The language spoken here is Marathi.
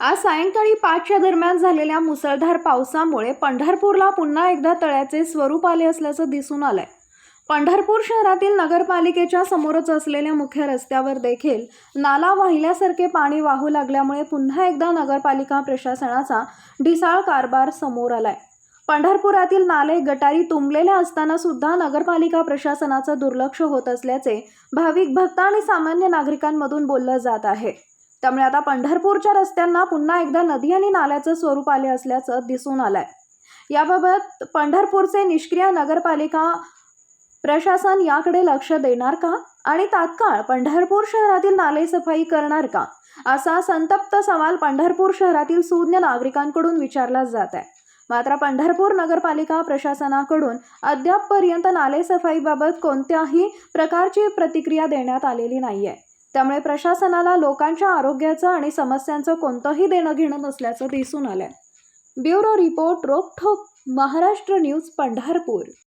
आज सायंकाळी पाचच्या दरम्यान झालेल्या मुसळधार पावसामुळे पंढरपूरला पुन्हा एकदा तळ्याचे स्वरूप आले असल्याचं दिसून आलंय. पंढरपूर शहरातील नगरपालिकेच्या समोरच असलेल्या मुख्य रस्त्यावर देखील नाला वाहिल्यासारखे पाणी वाहू लागल्यामुळे पुन्हा एकदा नगरपालिका प्रशासनाचा ढिसाळ कारभार समोर आलाय. पंढरपुरातील नाले गटारी तुंबलेल्या असताना सुद्धा नगरपालिका प्रशासनाचं दुर्लक्ष होत असल्याचे भाविक भक्त आणि सामान्य नागरिकांमधून बोललं जात आहे. त्यामुळे आता पंढरपूरच्या रस्त्यांना पुन्हा एकदा नदी आणि नाल्याचं स्वरूप आले असल्याचं दिसून आलंय. याबाबत पंढरपूरचे निष्क्रिय नगरपालिका प्रशासन याकडे लक्ष देणार का? आणि तात्काळ पंढरपूर शहरातील नाले सफाई करणार का? असा संतप्त सवाल पंढरपूर शहरातील सुज्ञ नागरिकांकडून विचारला जात आहे. मात्र पंढरपूर नगरपालिका प्रशासनाकडून अद्यापपर्यंत नाले सफाईबाबत कोणत्याही प्रकारची प्रतिक्रिया देण्यात आलेली नाहीये. त्यामुळे प्रशासनाला लोकांच्या आरोग्याचं आणि समस्यांचं कोणतंही देणं घेणं नसल्याचं दिसून आलंय. Bureau report Rokthok Maharashtra news Pandharpur.